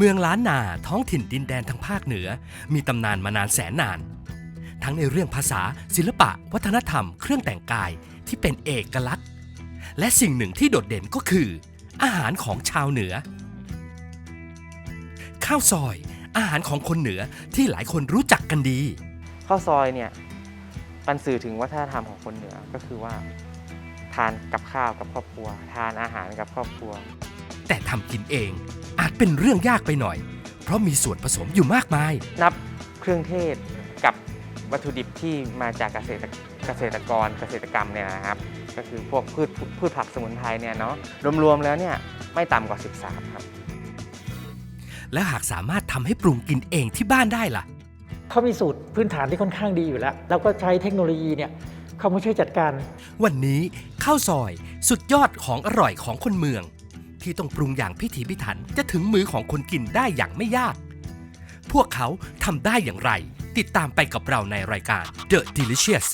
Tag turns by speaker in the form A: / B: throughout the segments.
A: เมืองล้านนาท้องถิ่นดินแดนทางภาคเหนือ มีตำนานมานานแสนนาน ทั้งในเรื่องภาษา ศิลปะ วัฒนธรรม เครื่องแต่งกายที่เป็นเอกลักษณ์ และสิ่งหนึ่งที่โดดเด่นก็คือ อาหารของชาวเหนือ ข้าวซอย อาหารของคนเหนือที่หลายคนรู้จักกันดี
B: ข้าวซอยเนี่ยมันสื่อถึงวัฒนธรรมของคนเหนือก็คือว่า ทานกับข้าวกับครอบครัว ทานอาหารกับครอบครัว
A: แต่ทำกินเอง อาจเป็นเรื่องยากไปหน่อย เพราะมีส่วนผสมอยู่มากมาย
B: นับเครื่องเทศกับวัตถุดิบที่มาจากเกษตรเกษตรกรเกษตรกรรมเนี่ยนะครับ ก็คือพวกพืชพืชผักสมุนไพรเนี่ยเนาะรวมๆแล้วเนี่ยไม่ต่ำกว่า 13 ครับ
A: และหากสามารถทำให้ปรุงกินเองที่บ้านได้ล่ะ
C: เขามีสูตรพื้นฐานที่ค่อนข้างดีอยู่แล้ว แล้วก็ใช้เทคโนโลยีเนี่ยเข้ามาช่วยจัดการ
A: วันนี้ข้าวซอยสุดยอดของอร่อยของคนเมือง ที่ต้องปรุงอย่างพิถีพิถันจะถึงมือของคนกินได้อย่างไม่ยาก พวกเขาทำได้อย่างไร ติดตามไปกับเราในรายการ The Delicious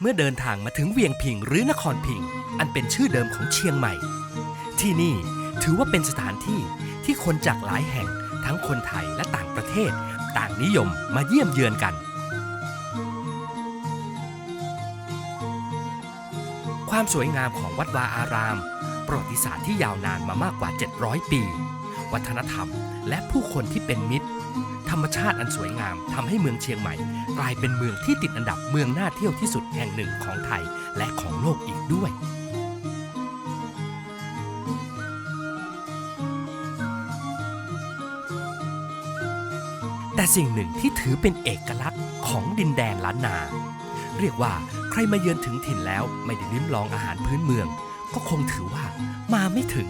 A: เมื่อเดินทางมาถึงเวียงพิงหรือนครพิง อันเป็นชื่อเดิมของเชียงใหม่ ที่นี่ถือว่าเป็นสถานที่ที่คนจากหลายแห่งทั้งคนไทยและต่างประเทศ ต่างนิยมมาเยี่ยมเยือนกัน ความสวยงามของวัดวาอาราม ประวัติศาสตร์ที่ยาวนานมามากกว่า 700 ปี วัฒนธรรมและผู้คนที่เป็นมิตร ธรรมชาติอันสวยงามทำให้เมืองเชียงใหม่ กลายเป็นเมืองที่ติดอันดับเมืองน่าเที่ยวที่สุดแห่งหนึ่งของไทยและของโลกอีกด้วยแต่สิ่งหนึ่งที่ถือเป็นเอกลักษณ์ของดินแดนล้านนา เรียกว่าใครมาเยือนถึงถิ่นแล้วไม่ได้ลิ้มลองอาหารพื้นเมือง ก็คงถือว่ามาไม่ถึง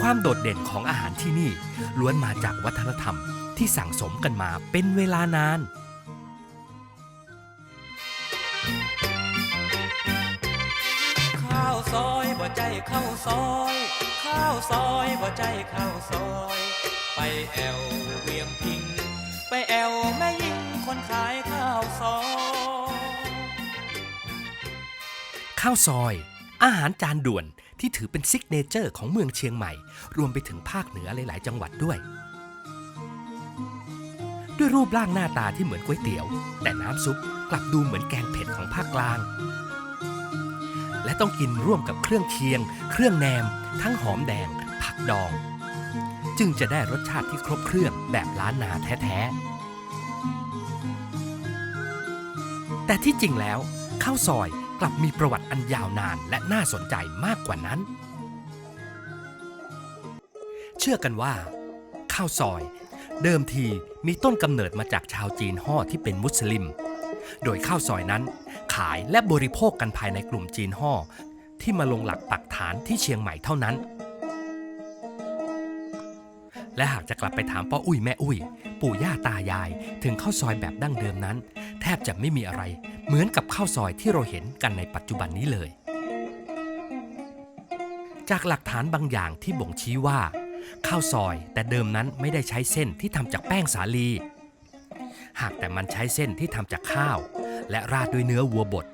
A: ความโดดเด่นของอาหารที่นี่ล้วนมาจากวัฒนธรรมที่สั่งสมกันมาเป็นเวลานาน
D: ข้าวซอยบ่ใจข้าวซอยข้าวซอยบ่ใจข้าวซอย ไปแอวเวียงพิง ไปแอวแม่ยิงคนขายข้าวซอย
A: ข้าวซอย อาหารจานด่วน ที่ถือเป็นซิกเนเจอร์ของเมืองเชียงใหม่ รวมไปถึงภาคเหนือหลาย ๆ จังหวัดด้วย ด้วยรูปร่างหน้าตาที่เหมือนก๋วยเตี๋ยว แต่น้ำซุปกลับดูเหมือนแกงเผ็ดของภาคกลาง และต้องกินร่วมกับเครื่องเคียง เครื่องแหนม ทั้งหอมแดง ผักดอง จึงจะได้รสชาติที่ครบเครื่องแบบล้านนาแท้ๆแต่ที่จริงแล้วข้าวซอย กลับมีประวัติอันยาวนานและน่าสนใจมากกว่านั้น เชื่อกันว่า ข้าวซอย เดิมทีมีต้นกำเนิดมาจากชาวจีนห่อที่เป็นมุสลิม โดยข้าวซอยนั้น ขายและบริโภคกันภายในกลุ่มจีนห่อที่มาลงหลักปักฐานที่เชียงใหม่เท่านั้น และหากจะกลับไปถามป้าอุ้ยแม่อุ้ย ปู่ย่าตายายถึงข้าวซอยแบบดั้งเดิมนั้น แทบจะไม่มีอะไร เหมือนกับข้าวซอยที่เราเห็นกันในปัจจุบันนี้เลย จากหลักฐานบางอย่างที่บ่งชี้ว่า ข้าวซอยแต่เดิมนั้นไม่ได้ใช้เส้นที่ทำจากแป้งสาลี หากแต่มันใช้เส้นที่ทำจากข้าว และราดด้วยเนื้อวัวบด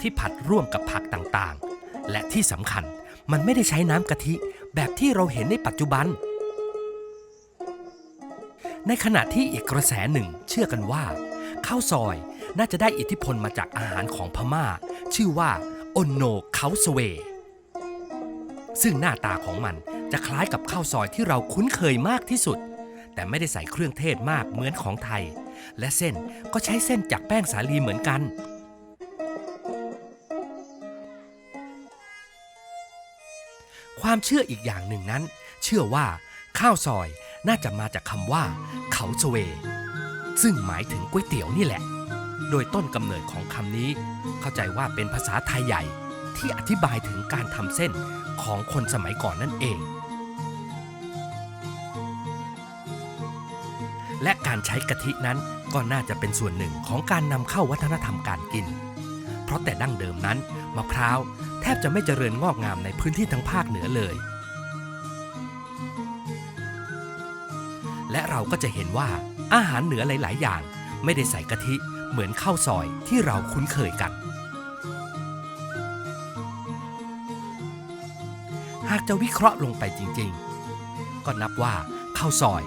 A: ที่ผัดร่วมกับผักต่างๆ และที่สำคัญมันไม่ได้ใช้น้ำกะทิแบบที่เราเห็นในปัจจุบัน ในขณะที่อีกกระแสหนึ่งเชื่อกันว่าข้าวซอย น่าจะได้อิทธิพลมาจากอาหารของพม่า ชื่อว่าโอนโนเคาสเว ซึ่งหน้าตาของมันจะคล้ายกับข้าวซอยที่เราคุ้นเคยมากที่สุด แต่ไม่ได้ใส่เครื่องเทศมากเหมือนของไทย และเส้นก็ใช้เส้นจากแป้งสาลีเหมือนกันความเชื่ออีกอย่างหนึ่งนั้น เชื่อว่า ข้าวซอยน่าจะมาจากคำว่า เขาสเว ซึ่งหมายถึงก๋วยเตี๋ยวนี่แหละ โดยต้นกำเนิดของคำนี้ เข้าใจว่าเป็นภาษาไทยใหญ่ที่อธิบายถึงการทำเส้นของคนสมัยก่อนนั่นเอง และการใช้กะทินั้นก็น่าจะเป็นส่วนหนึ่งของการนำเข้าวัฒนธรรมการกิน เพราะแต่ดั้งเดิมนั้นมะพร้าวแทบจะไม่เจริญงอกงามในพื้นที่ทั้งภาคเหนือเลย และเราก็จะเห็นว่าอาหารเหนือหลาย ๆ อย่างไม่ได้ใส่กะทิ เหมือนข้าวซอยที่เราคุ้นเคยกัน หากจะวิเคราะห์ลงไปจริงๆ ก็นับว่าข้าวซอย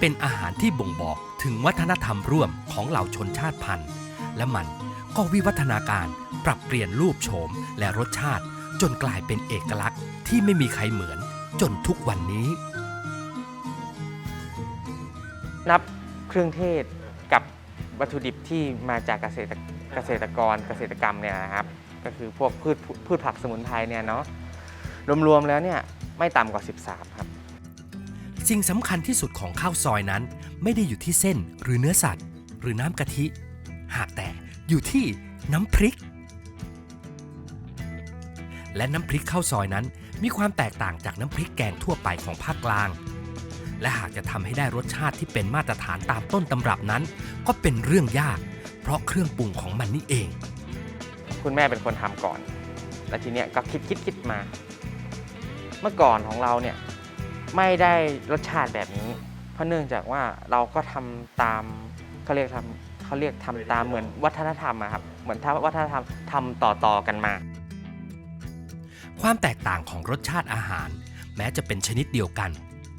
A: เป็นอาหารที่บ่งบอกถึงวัฒนธรรมร่วมของเหล่าชนชาติพันธุ์ และมันก็วิวัฒนาการปรับเปลี่ยนรูปโฉมและรสชาติจนกลายเป็นเอกลักษณ์ที่ไม่มีใครเหมือนจนทุกวันนี้
B: นับเครื่องเทศ วัตถุดิบที่มาจากเกษตรเกษตรกรเกษตรกรรมเนี่ยนะครับ ก็คือพวกพืชพืชผักสมุนไพรเนี่ยเนาะรวมๆแล้วเนี่ยไม่ต่ำกว่า 13 ครับ
A: สิ่งสำคัญที่สุดของข้าวซอยนั้น ไม่ได้อยู่ที่เส้นหรือเนื้อสัตว์ หรือน้ำกะทิ หากแต่อยู่ที่น้ำพริก และน้ำพริกข้าวซอยนั้น มีความแตกต่างจากน้ำพริกแกงทั่วไปของภาคกลาง และหากจะทำให้ได้รสชาติที่เป็นมาตรฐานตามต้นตำรับนั้น ก็เป็นเรื่องยาก เพราะเครื่องปรุงของมันนี่เอง
B: คุณแม่เป็นคนทำก่อน แล้วทีเนี้ยก็คิดคิดคิดมา เมื่อก่อนของเราเนี่ยไม่ได้รสชาติแบบนี้ เพราะเนื่องจากว่าเราก็ทำตามเขาเรียกทำเขาเรียกทำตามเหมือนวัฒนธรรมอะครับ เหมือนถ้าวัฒนธรรมทำต่อต่อๆกันมา
A: ความแตกต่างของรสชาติอาหาร แม้จะเป็นชนิดเดียวกัน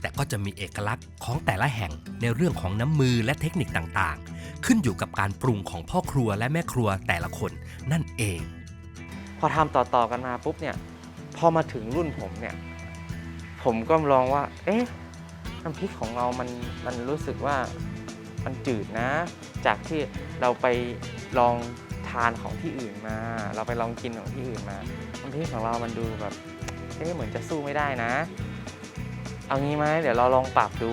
A: แต่ก็จะมีเอกลักษณ์ของแต่ละแห่งในเรื่องของน้ำมือและเทคนิคต่างๆ ขึ้นอยู่กับการปรุงของพ่อครัวและแม่ครัวแต่ละคนนั่นเอง
B: พอทำต่อๆกันมาปุ๊บเนี่ยพอมาถึงรุ่นผมเนี่ย ผมก็ลองว่า เอ๊ะน้ำพริกของเรามันมันรู้สึกว่ามันจืดนะ จากที่เราไปลองทานของที่อื่นมา เราไปลองกินของที่อื่นมาน้ำพริกของเรามันดูแบบเอ๊ะเหมือนจะสู้ไม่ได้นะ เอางี้ไหมเดี๋ยวเราลองปรับดู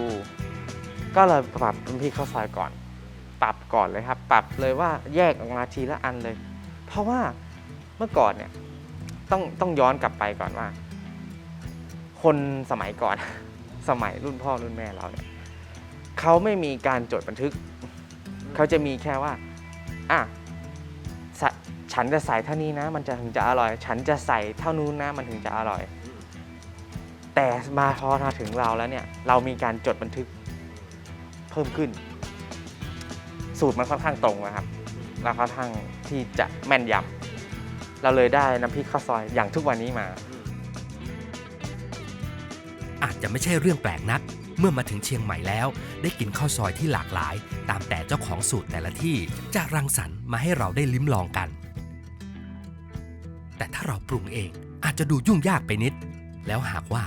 B: ก็เลยปรับน้ำพริกข้าวซอยก่อน ปรับก่อนเลยครับ ปรับเลยว่าแยกออกมาทีละอันเลย เพราะว่าเมื่อก่อนเนี่ยต้องต้องย้อนกลับไปก่อนว่า คนสมัยก่อน สมัยรุ่นพ่อรุ่นแม่เราเนี่ยเขาไม่มีการจดบันทึก เขาจะมีแค่ว่าอะฉันจะใส่เท่านี้นะ มันจะถึงจะอร่อย ฉันจะใส่เท่านู้นนะ มันถึงจะอร่อย แต่มาพอมาถึงเราแล้วเนี่ย เรามีการจดบันทึกเพิ่มขึ้น สูตรมันค่อนข้างตรงนะครับแล้วค่อนข้างที่จะแม่นยำเราเลยได้น้ำพริกข้าวซอยอย่างทุกวันนี้มา
A: อาจจะไม่ใช่เรื่องแปลกนัก เมื่อมาถึงเชียงใหม่แล้ว ได้กินข้าวซอยที่หลากหลาย ตามแต่เจ้าของสูตรแต่ละที่จะรังสรรค์มาให้เราได้ลิ้มลองกัน แต่ถ้าเราปรุงเองอาจจะดูยุ่งยากไปนิด แล้วหากว่า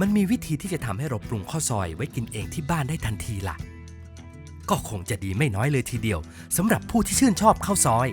A: มันมีวิธีที่จะทำให้เราปรุงข้าวซอยไว้กินเองที่บ้านได้ทันทีล่ะ ก็คงจะดีไม่น้อยเลยทีเดียวสำหรับผู้ที่ชื่นชอบข้าวซอย